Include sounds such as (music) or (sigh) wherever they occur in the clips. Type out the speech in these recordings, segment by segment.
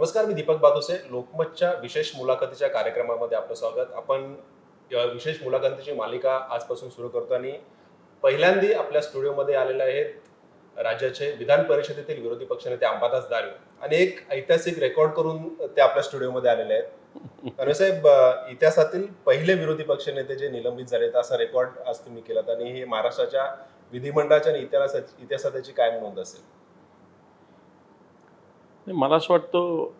नमस्कार मी दीपक बादुसे. लोकमतच्या विशेष मुलाखतीच्या कार्यक्रमामध्ये आपलं स्वागत. आपण विशेष मुलाखतीची मालिका आजपासून सुरू करतो आणि पहिल्यांदी आपल्या स्टुडिओमध्ये आलेले आहेत राज्याचे विधान परिषदेतील विरोधी पक्षनेते अंबादास दानवे आणि एक ऐतिहासिक रेकॉर्ड करून ते आपल्या स्टुडिओमध्ये आलेले आहेत. दानवे साहेब इतिहासातील पहिले विरोधी पक्षनेते जे निलंबित झालेत असा रेकॉर्ड आज तुम्ही केलात आणि हे महाराष्ट्राच्या विधिमंडळाच्या आणि इतिहासाची इतिहासात त्याची कायम नोंद असेल? नाही, मला असं वाटतं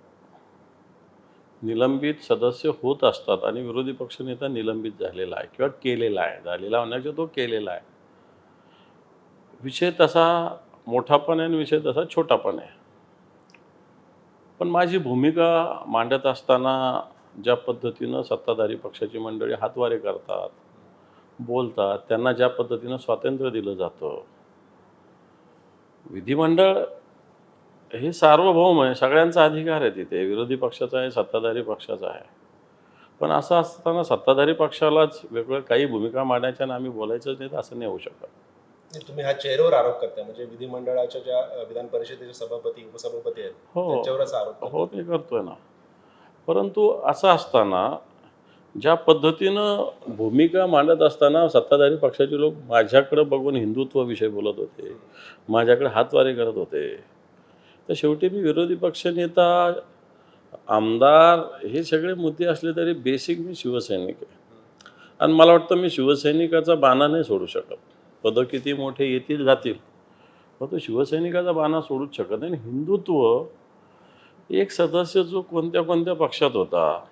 निलंबित सदस्य होत असतात आणि विरोधी पक्षनेता निलंबित झालेला आहे किंवा केलेला आहे. झालेला होण्याचा तो केलेला आहे. विषय तसा मोठा पण आहे आणि विषय तसा छोटा पण आहे. पण माझी भूमिका मांडत असताना ज्या पद्धतीनं सत्ताधारी पक्षाची मंडळी हातवारे करतात बोलतात त्यांना ज्या पद्धतीनं स्वातंत्र्य दिलं जातं विधिमंडळ हे सार्वभौम आहे. सगळ्यांचा अधिकार आहे तिथे. विरोधी पक्षाचा आहे सत्ताधारी पक्षाचा आहे. पण असं असताना सत्ताधारी पक्षालाच वेगवेगळ्या काही भूमिका मांडायच्या आणि आम्ही बोलायचंच नाही तर असं नाही होऊ शकत. तुम्ही हा चेहऱ्यावर आरोप करताय. म्हणजे विधिमंडळाच्या ज्या विधान परिषदेचे सभापती उपसभापती आहेत हो. हो ते करतोय ना. परंतु असं असताना ज्या पद्धतीनं भूमिका मांडत असताना सत्ताधारी पक्षाचे लोक माझ्याकडे बघून हिंदुत्वाविषयी बोलत होते. माझ्याकडे हातवारे करत होते. तर शेवटी मी विरोधी पक्षनेता आमदार हे सगळे मुद्दे असले तरी बेसिक मी शिवसैनिक आहे. आणि मला वाटतं मी शिवसैनिकाचा बाणा नाही सोडू शकत. पदं किती मोठे येतील जातील. पण तो शिवसैनिकाचा बाणा सोडूच शकत नाही. आणि हिंदुत्व एक सदस्य जो कोणत्या कोणत्या पक्षात होता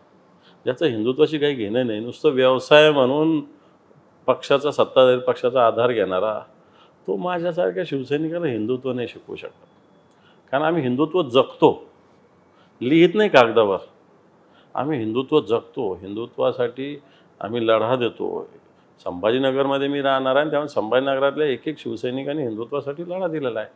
ज्याचं हिंदुत्वाशी काही घेणं नाही. नुसतं व्यवसाय म्हणून पक्षाचा सत्ताधारी पक्षाचा आधार घेणारा तो माझ्यासारख्या शिवसैनिकाला हिंदुत्व नाही शिकवू शकत. कारण आम्ही हिंदुत्व जगतो. लिहित नाही कागदावर. आम्ही हिंदुत्व जगतो. हिंदुत्वासाठी आम्ही लढा देतो. संभाजीनगरमध्ये मी राहणार आहे आणि त्यामुळे संभाजीनगरातल्या एक एक शिवसैनिकांनी हिंदुत्वासाठी लढा दिलेला आहे.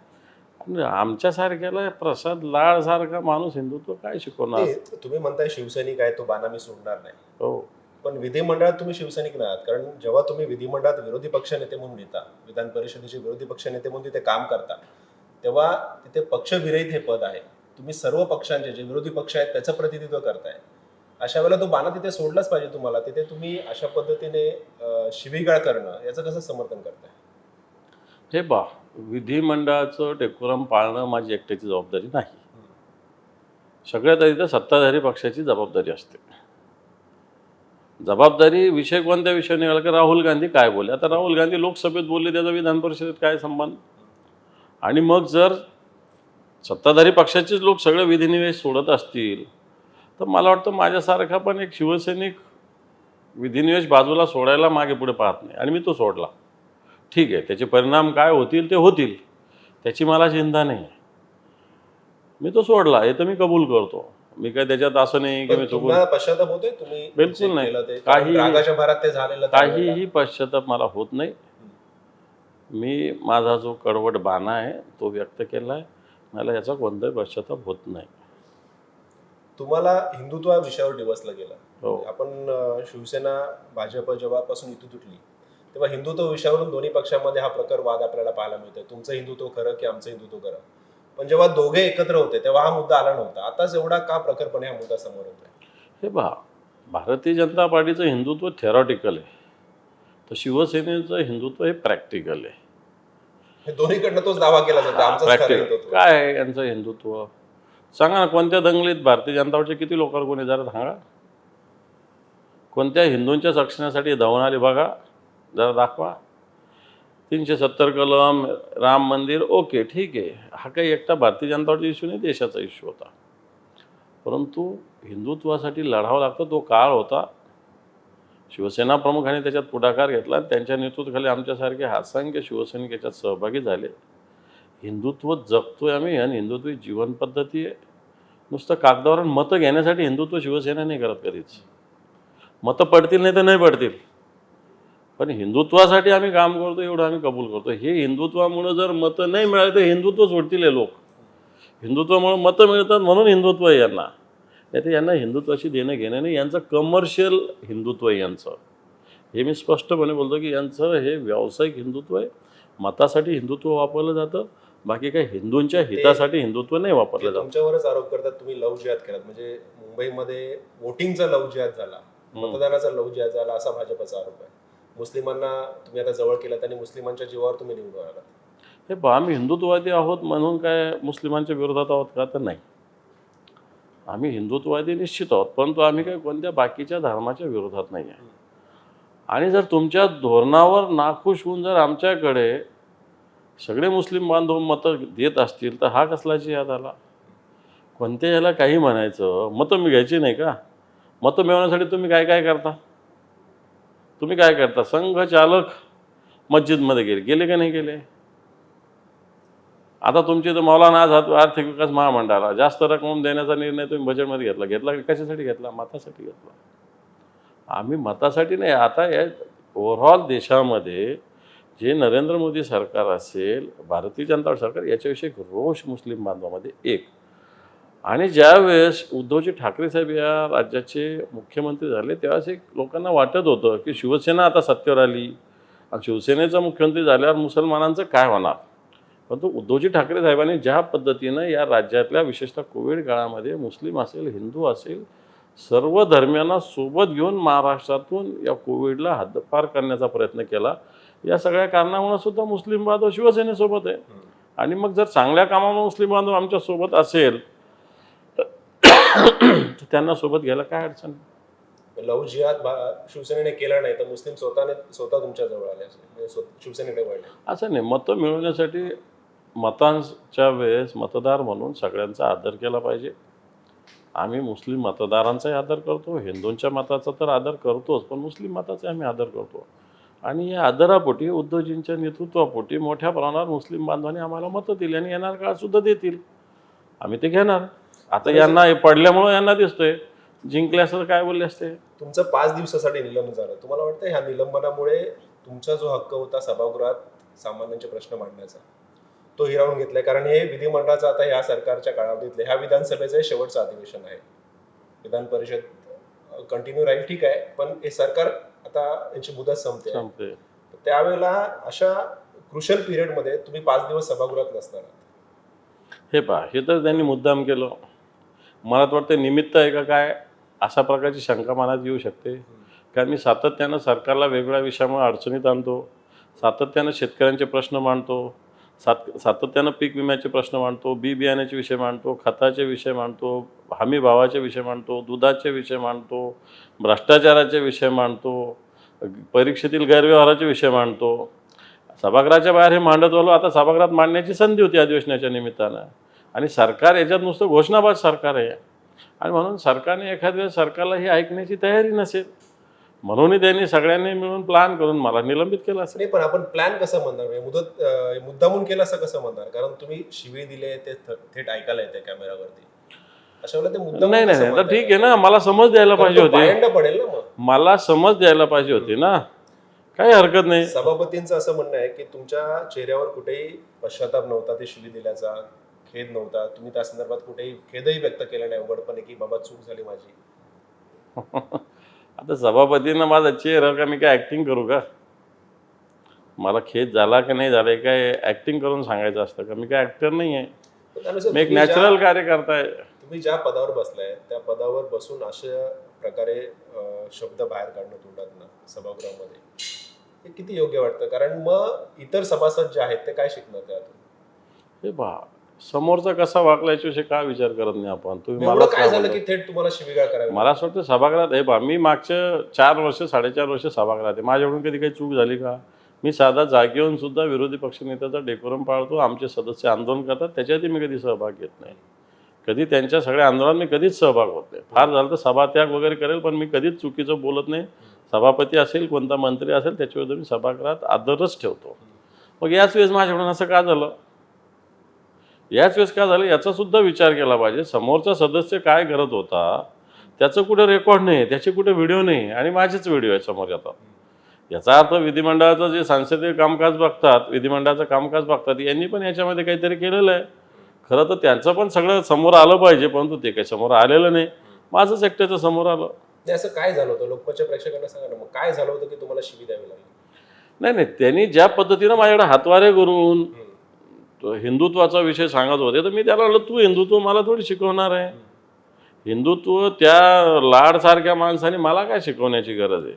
आणि आमच्यासारख्याला प्रसाद लाडसारखा माणूस हिंदुत्व काय शिकवणार? तुम्ही म्हणताय शिवसैनिक आहे तो बाणा मी सोडणार नाही. हो. पण विधिमंडळात तुम्ही शिवसैनिक नाही आहात. कारण जेव्हा तुम्ही विधिमंडळात विरोधी पक्षनेते म्हणून येता विधान परिषदेचे विरोधी पक्षनेते म्हणून तिथे काम करता तेव्हा तिथे पक्षविरहित हे पद आहे. तुम्ही सर्व पक्षांचे जे विरोधी पक्ष आहेत त्याचं प्रतिनिधित्व करताय. अशा वेळेला तो बाणा तिथे सोडलाच पाहिजे तुम्हाला. तिथे तुम्ही अशा पद्धतीने शिवीगाळ करणं याचं कसं समर्थन करताय? हे बा विधिमंडळाचं डेकोरम पाळणं माझी एकट्याची जबाबदारी नाही. सगळ्यात आधी तर सत्ताधारी पक्षाची जबाबदारी असते. जबाबदारी विषय कोणत्या विषय निघाला की राहुल गांधी काय बोलले? आता राहुल गांधी लोकसभेत बोलले त्याचा विधान परिषदेत काय संबंध? आणि मग जर सत्ताधारी पक्षाचेच लोक सगळे विधिनिवेश सोडत असतील तर मला वाटतं माझ्यासारखा पण एक शिवसैनिक विधिनिवेश बाजूला सोडायला मागे पुढे पाहत नाही. आणि मी तो सोडला. ठीक आहे त्याचे परिणाम काय होतील ते होतील. त्याची मला चिंता नाही. मी तो सोडला. हे तर मी कबूल करतो. मी काय त्याच्यात असं नाही की मी चुकून पश्चाताप होतोय? तुम्ही बिलकुल नाही. काही-. काहीही पश्चाताप मला होत नाही. मी माझा जो कडवट बाणा आहे तो व्यक्त केला आहे. मला याचा कोणताही पश्चाताप होत नाही. तुम्हाला हिंदुत्व विषयावर डिवसलं गेलं. हो. आपण अं, शिवसेना भाजप जेव्हापासून युती तुटली तेव्हा हिंदुत्व विषयावरून दोन्ही पक्षांमध्ये हा प्रकार वाद आपल्याला पाहायला मिळतोय. तुमचं हिंदुत्व खरं की आमचं हिंदुत्व खरं? पण जेव्हा दोघे एकत्र होते तेव्हा हा मुद्दा आला नव्हता. आताच एवढा का प्रखरपणे हा मुद्दा समोर येतोय? हे पहा भारतीय जनता पार्टीचं हिंदुत्व थेरॉटिकल आहे. तर शिवसेनेचं हिंदुत्व हे प्रॅक्टिकल आहे. हे दोन्हीकडनं तोच दावा केला जातो. आमचं काय आहे यांचं हिंदुत्व? सांगा ना कोणत्या दंगलीत भारतीय जनता पार्टीचे किती लोकांना कोणी जरा सांगा. कोणत्या हिंदूंच्या रक्षणासाठी धावून आले बघा. जरा दाखवा. तीनशे सत्तर कलम राम मंदिर ओके ठीक आहे. हा काही एकटा भारतीय जनता पार्टी इश्यू नाही देशाचा इश्यू होता. परंतु हिंदुत्वासाठी लढावा लागतो तो काळ होता. शिवसेना प्रमुखांनी त्याच्यात पुढाकार घेतला आणि त्यांच्या नेतृत्वाखाली आमच्यासारखे असंख्य शिवसैनिक याच्यात सहभागी झाले. हिंदुत्व जगतोय आम्ही आणि हिंदुत्व ही आहे. नुसतं कागदावर मतं घेण्यासाठी हिंदुत्व शिवसेना नाही करत कधीच. मतं पडतील नाही तर नाही पडतील. पण हिंदुत्वासाठी आम्ही काम करतो एवढं आम्ही कबूल करतो. हे हिंदुत्वामुळं जर मतं नाही मिळाली तर हिंदुत्व सोडतील हे लोक. हिंदुत्वामुळं मतं मिळतात म्हणून हिंदुत्व आहे यांना. नाही तर यांना हिंदुत्वाशी देणं घेणं नाही यांचं कमर्शियल हिंदुत्व आहे यांचं. हे मी स्पष्टपणे बोलतो की यांचं हे व्यावसायिक हिंदुत्व आहे. मतासाठी हिंदुत्व वापरलं जातं बाकी काही हिंदूंच्या हितासाठी हिंदुत्व नाही वापरलं जात. तुमच्यावरच आरोप करतात तुम्ही लव जिहाद केलात. म्हणजे मुंबईमध्ये वोटिंगचा लव जिहाद झाला मतदानाचा लव जिहाद झाला असा भाजपचा आरोप आहे. मुस्लिमांना तुम्ही आता जवळ केलात आणि मुस्लिमांच्या जीवावर तुम्ही निवडून आलात. हे पहा आम्ही हिंदुत्ववादी आहोत म्हणून काय मुस्लिमांच्या विरोधात आहोत का? तर नाही. आम्ही हिंदुत्ववादी निश्चित आहोत परंतु आम्ही काय कोणत्या बाकीच्या धर्माच्या विरोधात नाही आहे. आणि जर तुमच्या धोरणावर नाखुश होऊन जर आमच्याकडे सगळे मुस्लिम बांधव मतं देत असतील तर हा कसलाची याद आला? कोणत्या याला काही म्हणायचं? मतं मी घ्यायची नाही का? मतं मिळवण्यासाठी तुम्ही काय काय करता? तुम्ही काय करता? संघ चालक मस्जिदमध्ये गेले गेले का नाही गेले? आता तुमची तर मौलाना आझाद आर्थिक विकास महामंडळाला जास्त रक्कम देण्याचा निर्णय तुम्ही बजेटमध्ये घेतला. घेतला कशासाठी घेतला? मतासाठी घेतला. आम्ही मतासाठी नाही. आता या ओव्हरऑल देशामध्ये जे नरेंद्र मोदी सरकार असेल भारतीय जनता सरकार याच्याविषयी रोष मुस्लिम बांधवामध्ये एक. आणि ज्यावेळेस उद्धवजी ठाकरे साहेब या राज्याचे मुख्यमंत्री झाले त्यावेळेस एक लोकांना वाटत होतं की शिवसेना आता सत्तेवर आली. आणि शिवसेनेचा मुख्यमंत्री झाल्यावर मुसलमानांचं काय होणार? परंतु उद्धवजी ठाकरे साहेबांनी ज्या पद्धतीनं या राज्यातल्या विशेषतः कोविड काळामध्ये मुस्लिम असेल हिंदू असेल सर्व धर्मियांना सोबत घेऊन महाराष्ट्रातून या कोविडला हद्दपार करण्याचा प्रयत्न केला या सगळ्या कारणामुळे सुद्धा मुस्लिम बांधव शिवसेनेसोबत आहे. आणि मग जर चांगल्या कामामुळे मुस्लिम बांधव आमच्यासोबत असेल तर त्यांना सोबत घ्यायला काय अडचण? नाही. लव जिहाद शिवसेनेने केला नाही तर मुस्लिम स्वतःने स्वतः तुमच्या जवळ आले असेल म्हणजे शिवसेनेकडे वळले. असं नाही मतं मिळवण्यासाठी मतांच्या वेळेस मतदार म्हणून सगळ्यांचा आदर केला पाहिजे. आम्ही मुस्लिम मतदारांचाही आदर करतो हिंदूंच्या मताचा तर आदर करतोच पण मुस्लिम मताचा आम्ही आदर करतो. आणि या आदरापोटी उद्धवजींच्या नेतृत्वापोटी मोठ्या प्रमाणावर मुस्लिम बांधवांनी आम्हाला मतं दिली आणि येणार काळसुद्धा देतील. आम्ही ते घेणार. आता यांना पडल्यामुळं यांना दिसतोय. जिंकले असं तर काय बोलले असते? तुमचं पाच दिवसासाठी निलंबन झालं. तुम्हाला वाटतं ह्या निलंबनामुळे तुमचा जो हक्क होता सभागृहात सामान्यांचे प्रश्न मांडण्याचा? तो हिरावून घेतलाय. कारण हे विधिमंडळाचं आता ह्या सरकारच्या काळावधीतले ह्या विधानसभेचं हे शेवटचं अधिवेशन आहे. विधान परिषद कंटिन्यू राहील ठीक आहे. पण हे सरकार आता यांची मुदत संपते. त्यावेळेला अशा क्रुशल पिरियडमध्ये तुम्ही पाच दिवस सभागृहात नसणार. हे पहा हे तर त्यांनी मुद्दाम केलं. मला तर वाटतं निमित्त आहे का काय अशा प्रकारची शंका मनात येऊ शकते. कारण मी सातत्यानं सरकारला वेगवेगळ्या विषयामुळे अडचणीत आणतो. सातत्यानं शेतकऱ्यांचे प्रश्न मांडतो. सात सातत्यानं पीक विम्याचे प्रश्न मांडतो बी बियाण्याचे विषय मांडतो खताचे विषय मांडतो हमी भावाचे विषय मांडतो दुधाचे विषय मांडतो भ्रष्टाचाराचे विषय मांडतो परीक्षेतील गैरव्यवहाराचे विषय मांडतो. सभागृहाच्या बाहेर हे मांडत आलो आता सभागृहात मांडण्याची संधी होती अधिवेशनाच्या निमित्तानं. आणि सरकार याच्यात नुसतं घोषणाबाज सरकार आहे. आणि म्हणून सरकारने एखाद्या वेळेस सरकारला ही ऐकण्याची तयारी नसेल म्हणूनही त्यांनी सगळ्यांनी मिळून प्लॅन करून मला निलंबित केलं असेल नाही पण आपण प्लॅन कसं म्हणणार? मुदत मुद्दामून केलं असं कसं म्हणणार? कारण तुम्ही शिवी दिले ते थेट ऐकायला येते कॅमेरावरती. अशा वेळेला ते मुद्दामून नाही नाही म्हणताय? ठीक आहे ना मला समज द्यायला पाहिजे होती. पडेल ना मला समज द्यायला पाहिजे होती ना. काही हरकत नाही. सभापतींचं असं म्हणणं आहे की तुमच्या चेहऱ्यावर कुठेही पश्चाताप नव्हता ते शिवी दिल्याचा खेद नव्हता. तुम्ही त्या संदर्भात कुठेही खेदही व्यक्त केला नाही. उघडपणे की बाबा चूक झाली माझी. (laughs) आता सभापतींना माझा चेहरा का मी काय ॲक्टिंग करू का? मला खेद झाला की नाही झाला काय ॲक्टिंग करून सांगायचं असतं का? मी काय ॲक्टर नाही आहे. मी एक नॅचरल कार्यकर्ता आहे. तुम्ही ज्या पदावर बसलाय त्या पदावर बसून अशा प्रकारे शब्द बाहेर काढणं तोंडातनं सभागृहामध्ये हे किती योग्य वाटतं? कारण मग इतर सभासद जे आहेत ते काय शिकणार त्यातून? हे पहा समोरचा कसा वागला याच्याविषयी काय विचार करत नाही आपण? तुम्ही एवढं मला काय झालं की थेट तुम्हाला शिवीगाळ करावी मला असं वाटतं सभागृहात हे पहा मी मागच्या चार वर्ष साडेचार वर्ष सभागृहात आहे. माझ्याकडून कधी काही चूक झाली का? मी साधा जागी येऊन सुद्धा विरोधी पक्षनेत्याचा डेकोरम पाळतो आमचे सदस्य आंदोलन करतात त्याच्यातही मी कधी सहभाग घेत नाही. कधी त्यांच्या सगळ्या आंदोलनात मी कधीच सहभाग होत नाही. फार झालं तर सभात्याग वगैरे करेल पण मी कधीच चुकीचं बोलत नाही. सभापती असेल कोणता मंत्री असेल त्याच्याविरुद्ध मी सभागृहात आदरच ठेवतो. मग याच वेळेस माझ्याकडून असं का झालं? याच वेळेस काय झालं? याचा सुद्धा विचार केला पाहिजे. समोरचा सदस्य काय करत होता? त्याचं कुठे रेकॉर्ड नाही त्याचे कुठे व्हिडिओ नाही आणि माझेच व्हिडिओ आहे समोर येतात. याचा अर्थ विधिमंडळाचं जे संसदीय कामकाज बघतात विधिमंडळाचं कामकाज बघतात यांनी पण याच्यामध्ये काहीतरी केलेलं आहे. खरं तर त्यांचं पण सगळं समोर आलं पाहिजे परंतु ते काही समोर आलेलं नाही. माझंच एकट्याचं समोर आलं. नाही असं काय झालं होतं? लोकमतच्या प्रेक्षकांना सांगा ना मग. काय झालं होतं की तुम्हाला शिवी द्यावी लागली? नाही नाही. त्यांनी ज्या पद्धतीनं माझ्याकडे हातवारे करून हिंदुत्वाचा विषय सांगत होते तर मी त्याला म्हणलं तू हिंदुत्व मला थोडी शिकवणार आहे. हिंदुत्व त्या लाडसारख्या माणसाने मला काय शिकवण्याची गरज आहे.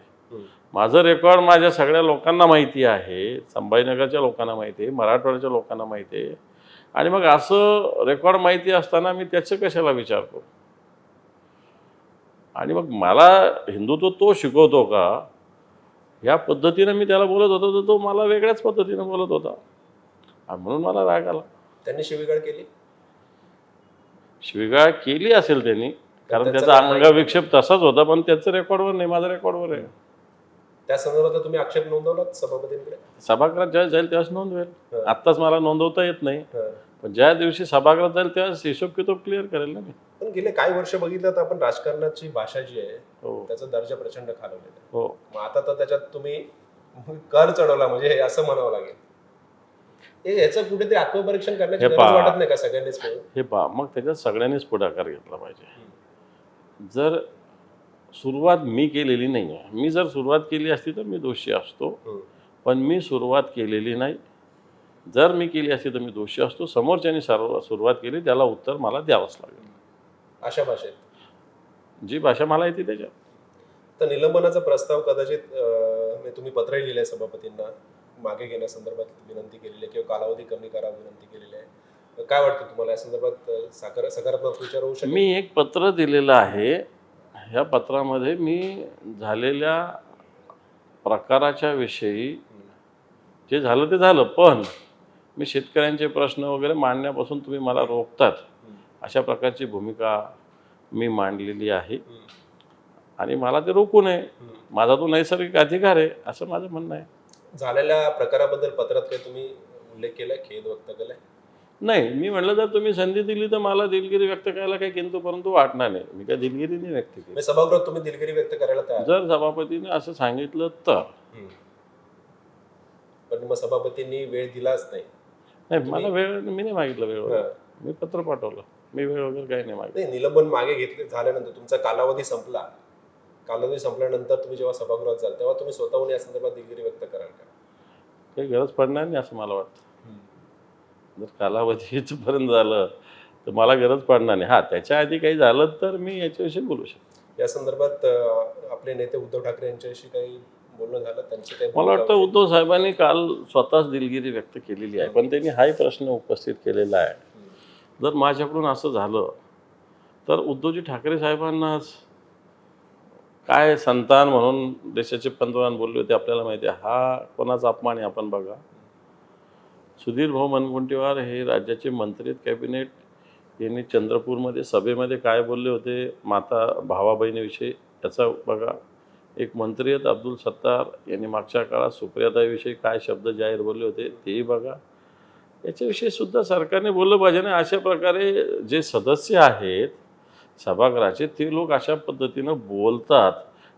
माझं रेकॉर्ड माझ्या सगळ्या लोकांना माहिती आहे संभाजीनगरच्या लोकांना माहिती आहे मराठवाड्याच्या लोकांना माहिती आहे. आणि मग असं रेकॉर्ड माहिती असताना मी त्याचं कशाला विचार करू? आणि मग मला हिंदुत्व तो शिकवतो का? या पद्धतीनं मी त्याला बोलत होतो तर तो मला वेगळ्याच पद्धतीनं बोलत होता. म्हणून मला राग आला. त्यांनी शिवीगाळ केली? शिवीगाळ केली असेल त्यांनी कारण त्याचं अंगविक्षेप तसाच होता पण त्याचं रेकॉर्डवर नाही माझं रेकॉर्डवर आहे. त्या संदर्भात तुम्ही आक्षेप नोंदवलात सभापतींकडे? सभागृहात ज्या जाईल तेव्हाच नोंद होईल हं. आत्ताच मला नोंदवता येत नाही. पण ज्या दिवशी सभागृहात जाईल तेव्हाच हिशोब कितोब क्लिअर करेल ना मी. पण गेले काही वर्ष बघितलं तर आपण राजकारणाची भाषा जी आहे हो. त्याचा दर्जा प्रचंड खालवलेला हो. मग आता तर त्याच्यात तुम्ही कर चढवला म्हणजे हे असं म्हणावं लागेल. हे याचं कुठेतरी आत्मपरीक्षण करण्याची गरज. वाटत नाही का सगळ्यांनीच मिळून? हे पहा मग त्याच्यात सगळ्यांनीच पुढाकार घेतला पाहिजे. जर सुरुवात मी केलेली नाही आहे मी जर सुरुवात केली असती तर मी दोषी असतो. पण मी सुरुवात केलेली नाही. जर मी केली असती तर मी दोषी असतो. समोरच्यानी सर्व सुरुवात केली त्याला उत्तर मला द्यावंच लागेल. अशा भाषेत? जी भाषा मला येते त्याच्यात. तर निलंबनाचा प्रस्ताव कदाचित तुम्ही पत्रही लिहिलंय सभापतींना. मागे घेण्यासंदर्भात विनंती केलेली आहे किंवा कालावधी कमी करा विनंती केलेली आहे. काय वाटतं तुम्हाला? या संदर्भात साकार सकारात्मक विचार होऊ शकेल? मी एक पत्र दिलेलं आहे. ह्या पत्रामध्ये मी झालेल्या प्रकाराच्या विषयी जे झालं ते झालं. पण मी शेतकऱ्यांचे प्रश्न वगैरे मांडण्यापासून तुम्ही मला रोखतात. अशा प्रकारची भूमिका मी मांडलेली आहे. आणि मला ते रोखू नये. माझा तो नैसर्गिक अधिकार आहे असं माझं म्हणणं आहे. झालेल्या प्रकाराबद्दल पत्रात काही तुम्ही उल्लेख केलाय खेद व्यक्त केलाय? नाही मी म्हटलं जर तुम्ही संधी दिली तर मला दिलगिरी व्यक्त करायला काही किंतु परंतु वाटणार नाही. मी काय दिलगिरी नाही व्यक्त केली. सभागृहात तुम्ही दिलगिरी व्यक्त करायला तयार जर सभापतीने असं सांगितलं तर. हम्म. पण मग सभापतींनी वेळ दिलाच नाही. नाही मला वेळ मी नाही मागितलं वेळ वगैरे. हं. मी पत्र पाठवलं. मी वेळ वगैरे काही नाही मागितलं. नाही निलंबन मागे घेतले झाल्यानंतर तुमचा कालावधी संपला. कालावधी संपल्यानंतर तुम्ही जेव्हा सभागृहात जाल तेव्हा तुम्ही स्वतःहून या संदर्भात दिलगिरी व्यक्त कराल का? काही गरज पडणार नाही असं मला वाटतं. जर कालावधी इथपर्यंत झालं तर मला गरज पडणार नाही. हा त्याच्या आधी काही झालं तर मी याच्याविषयी बोलू शकतो. या संदर्भात आपले नेते उद्धव ठाकरे यांच्याशी काही बोलणं झालं? त्यांची काही मला वाटतं? उद्धव साहेबांनी काल स्वतःच दिलगिरी व्यक्त केलेली आहे पण त्यांनी हाही प्रश्न उपस्थित केलेला आहे. जर माझ्याकडून असं झालं तर उद्धवजी ठाकरे साहेबांनाच काय संतान म्हणून देशाचे पंतप्रधान बोलले होते आपल्याला माहिती आहे हा कोणाचा अपमान आहे आपण बघा. सुधीर भाऊ मनगुंटीवार हे राज्याचे मंत्री कॅबिनेट. यांनी चंद्रपूरमध्ये सभेमध्ये काय बोलले होते माता भावा बहिणीविषयी याचा बघा. एक मंत्री आहेत अब्दुल सत्तार. यांनी मागच्या काळात सुप्रियाताईविषयी काय शब्द जाहीर बोलले होते तेही बघा. याच्याविषयी सुद्धा सरकारने बोललं पाहिजे ना अशा प्रकारे जे सदस्य आहेत सभागृहाचे ते लोक अशा पद्धतीनं बोलतात.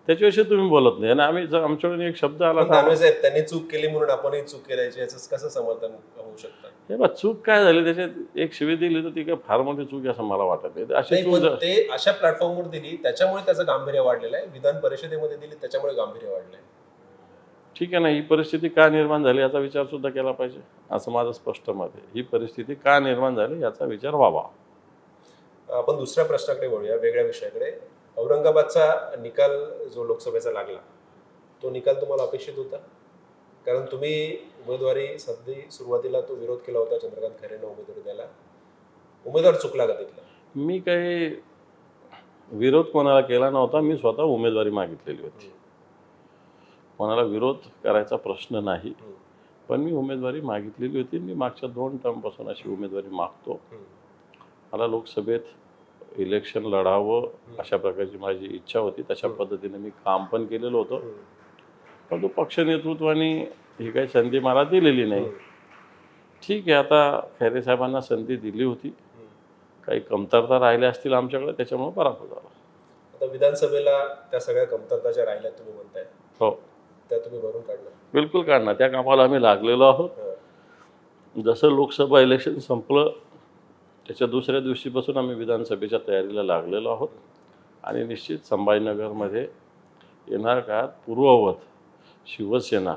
त्याच्याविषयी तुम्ही बोलत नाही. आणि आम्ही जर आमच्याकडून एक शब्द आला साहेब त्यांनी चूक केली म्हणून आपणही चूक केल्याची याचं कसं समर्थन होऊ शकतं? हे बा चूक काय झाली? त्याच्यात एक शिवी दिली तर ती काय फार मोठी चूक आहे असं मला वाटत नाही. अशी चूक जर- ते अशा प्लॅटफॉर्मवर दिली त्याच्यामुळे त्याचं गांभीर्य वाढलेलं आहे. विधान परिषदेमध्ये दिली त्याच्यामुळे गांभीर्य वाढलंय. ठीक आहे ना ही परिस्थिती का निर्माण झाली याचा विचार सुद्धा केला पाहिजे. असं माझं स्पष्ट मत आहे. ही परिस्थिती का निर्माण झाली याचा विचार व्हावा. आपण दुसऱ्या प्रश्नाकडे वळूया वेगळ्या विषयाकडे. औरंगाबादचा निकाल जो लोकसभेचा लागला तो निकाल तुम्हाला अपेक्षित होता? कारण तुम्ही उमेदवारी सध्या सुरुवातीला तो विरोध केला होता चंद्रकांत खैरेनं उमेदवारी द्यायला. उमेदवार चुकला का तिथला? मी काही विरोध कोणाला केला नव्हता मी स्वतः उमेदवारी मागितलेली होती. कोणाला विरोध करायचा प्रश्न नाही. पण मी उमेदवारी मागितलेली होती. मी मागच्या दोन टर्मपासून अशी उमेदवारी मागतो. मला लोकसभेत इलेक्शन लढावं अशा प्रकारची माझी इच्छा होती तशा पद्धतीने मी काम पण केलेलं होतं. परंतु पक्ष नेतृत्वाने ही काही संधी मला दिलेली नाही. ठीक आहे आता खैरे साहेबांना संधी दिली होती. काही कमतरता राहिल्या असतील आमच्याकडे त्याच्यामुळे पराभव झाला आता विधानसभेला त्या सगळ्या कमतरता ज्या राहिल्या तुम्ही म्हणताय हो त्या तुम्ही भरून काढणार बिलकुल काढणार त्या कामाला आम्ही लागलेलो आहोत हं. जसं लोकसभा इलेक्शन संपलं त्याच्या दुसऱ्या दिवशीपासून आम्ही विधानसभेच्या तयारीला लागलेलो आहोत. आणि निश्चित संभाजीनगरमध्ये येणार काळात पूर्ववत शिवसेना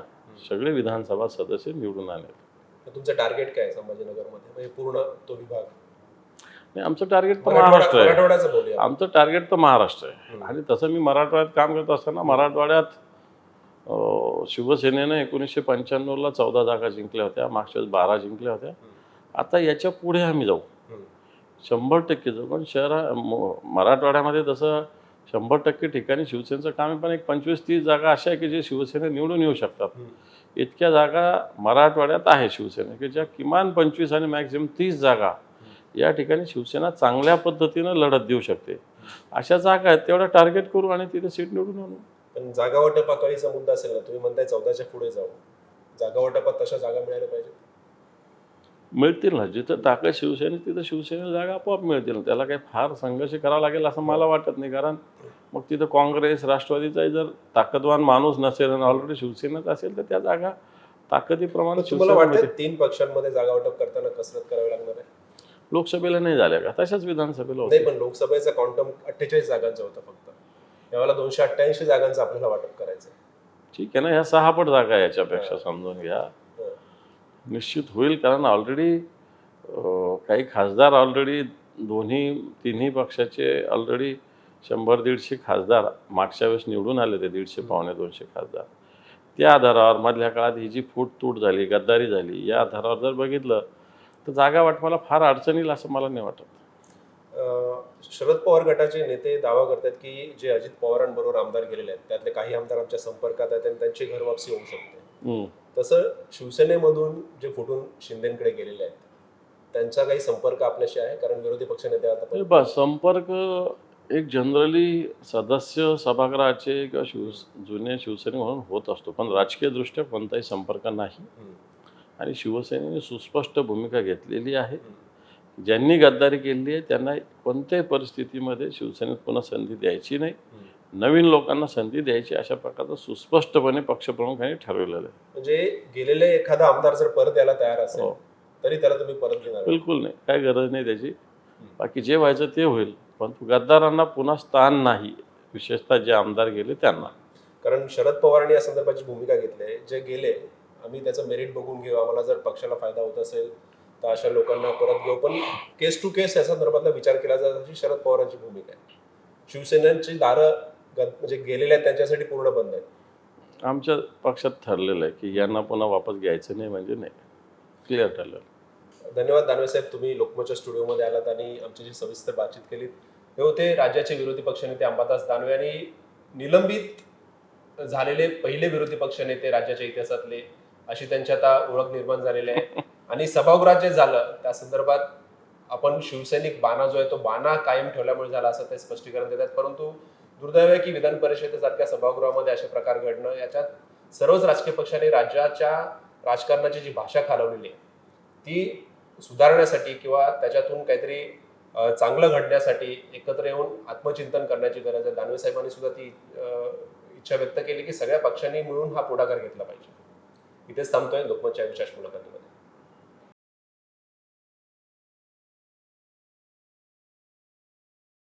सगळे विधानसभा सदस्य निवडून आणेल तर तुमचं टार्गेट काय संभाजीनगरमध्ये? म्हणजे पूर्ण तो विभाग? नाही आमचं टार्गेट तर महाराष्ट्र आहे. आमचं टार्गेट तर महाराष्ट्र आहे. आणि तसं मी मराठवाड्यात काम करत असताना मराठवाड्यात शिवसेनेनं एकोणीसशे पंच्याण्णवला चौदा जागा जिंकल्या होत्या मागच्या बारा जिंकल्या होत्या. आता याच्यापुढे आम्ही जाऊ. शंभर टक्के जाऊ. पण शहरा म- मराठवाड्यामध्ये तसं शंभर टक्के ठिकाणी शिवसेनेचं काम आहे पण एक पंचवीस तीस जागा अशा आहे की जे शिवसेने निवडून येऊ शकतात. इतक्या जागा मराठवाड्यात आहे शिवसेना की ज्या किमान पंचवीस आणि मॅक्झिमम तीस जागा या ठिकाणी शिवसेना चांगल्या पद्धतीनं लढत देऊ शकते. अशा जागा आहेत तेवढा टार्गेट करू आणि तिथे सीट निवडून आणू. पण जागा वाटप आकाळीचा मुद्दा असेल ना तुम्ही म्हणताय चौदाच्या पुढे जाऊ. जागा वाटपात तशा जागा मिळायला पाहिजे मिळतील ना. जिथं ताकद शिवसेने तिथं शिवसेनेला जागा आपोआप मिळतील. ना त्याला काही फार संघर्ष करावा लागेल असं मला वाटत नाही. कारण मग तिथं काँग्रेस राष्ट्रवादीचाही जर ताकदवान माणूस नसेल आणि ऑलरेडी शिवसेनेत असेल तर त्या जागा ताकदीप्रमाणे तुम्हाला वाटतं तीन पक्षांमध्ये जागा वाटप करताना कसरत करावी लागणार आहे? लोकसभेला नाही झाल्या का? तशाच विधानसभेला नाही. पण लोकसभेचा क्वांटम अठ्ठेचाळीस जागांचा होता फक्त. यावेळेला दोनशे अठ्ठ्याऐंशी जागांचं आपल्याला वाटप करायचं. ठीक आहे ना ह्या सहा पट जागा याच्यापेक्षा समजून घ्या. निश्चित होईल कारण ऑलरेडी काही खासदार ऑलरेडी दोन्ही तिन्ही पक्षाचे ऑलरेडी शंभर दीडशे खासदार मागच्या वेळेस निवडून आले ते दीडशे पावणे दोनशे खासदार. त्या आधारावर मधल्या काळात ही जी फूट तूट झाली गद्दारी झाली या आधारावर जर बघितलं तर जागा वाटपाला फार अडचण येईल असं मला नाही वाटत. शरद पवार गटाचे नेते दावा करतात की जे अजित पवारांबरोबर आमदार गेलेले आहेत त्यातले काही आमदार आमच्या संपर्कात आहेत आणि त्यांची घर वापसी होऊ शकते. तसं शिवसेनेमधून जे फुटून शिंदेकडे गेलेले आहेत त्यांचा काही संपर्क आपल्याशी आहे? कारण विरोधी पक्षनेते आता संपर्क एक जनरली सदस्य सभागृहाचे किंवा शिव जुने शिवसैनिक म्हणून होत असतो. पण राजकीय दृष्ट्या कोणताही संपर्क नाही. आणि शिवसेनेने सुस्पष्ट भूमिका घेतलेली आहे. ज्यांनी गद्दारी केली आहे त्यांना कोणत्याही परिस्थितीमध्ये शिवसेनेत पुन्हा संधी द्यायची नाही. नवीन लोकांना संधी द्यायची अशा प्रकारचं सुस्पष्टपणे पक्षप्रमुखांनी ठरवलेलं आहे. म्हणजे गेलेले एखादा आमदार जर परत यायला तयार असेल हो. तरी त्याला तुम्ही परत घेणार. बिलकुल नाही. काय गरज नाही त्याची. बाकी जे व्हायचं ते होईल. पण गद्दारांना पुन्हा स्थान नाही. विशेषतः जे आमदार गेले त्यांना. कारण शरद पवारांनी या संदर्भाची भूमिका घेतली आहे. जे गेले आम्ही त्याचं मेरिट बघून घेऊ. आम्हाला जर पक्षाला फायदा होत असेल तर अशा लोकांना परत घेऊ. पण केस टू केस या संदर्भातला विचार केला जात अशी शरद पवारांची भूमिका आहे. शिवसेनेची दारं म्हणजे गेलेले आहेत त्यांच्यासाठी पूर्ण बंद आहेत. आमच्या पक्षात ठरलेलं आहे की यांना पुन्हा वापस घ्यायचं नाही म्हणजे नाही. क्लिअर ठरलं. धन्यवाद दानवे साहेब तुम्ही लोकमतच्या स्टुडिओमध्ये आलात आणि आमच्याशी सविस्तर बातचीत केली हे होते राज्याचे विरोधी पक्षनेते अंबादास दानवे आणि निलंबित झालेले पहिले विरोधी पक्षनेते राज्याच्या इतिहासातले अशी त्यांची आता ओळख निर्माण झालेली आहे. (laughs) आणि सभागृहात जे झालं त्या संदर्भात आपण शिवसैनिक बाणा जो आहे तो बाणा कायम ठेवल्यामुळे झाला असं ते स्पष्टीकरण देतात. परंतु दुर्दैव आहे की विधान परिषदेसारख्या सभागृहामध्ये असे प्रकार घडणं याच्यात सर्वच राजकीय पक्षांनी राज्याच्या राजकारणाची जी भाषा खालवलेली आहे ती सुधारण्यासाठी किंवा त्याच्यातून काहीतरी चांगलं घडण्यासाठी एकत्र येऊन आत्मचिंतन करण्याची गरज आहे. दानवे साहेबांनी सुद्धा ती इच्छा व्यक्त केली की सगळ्या पक्षांनी मिळून हा पुढाकार घेतला पाहिजे. इथेच थांबतोय. लोकमतच्या विशेष मुलाखतीमध्ये.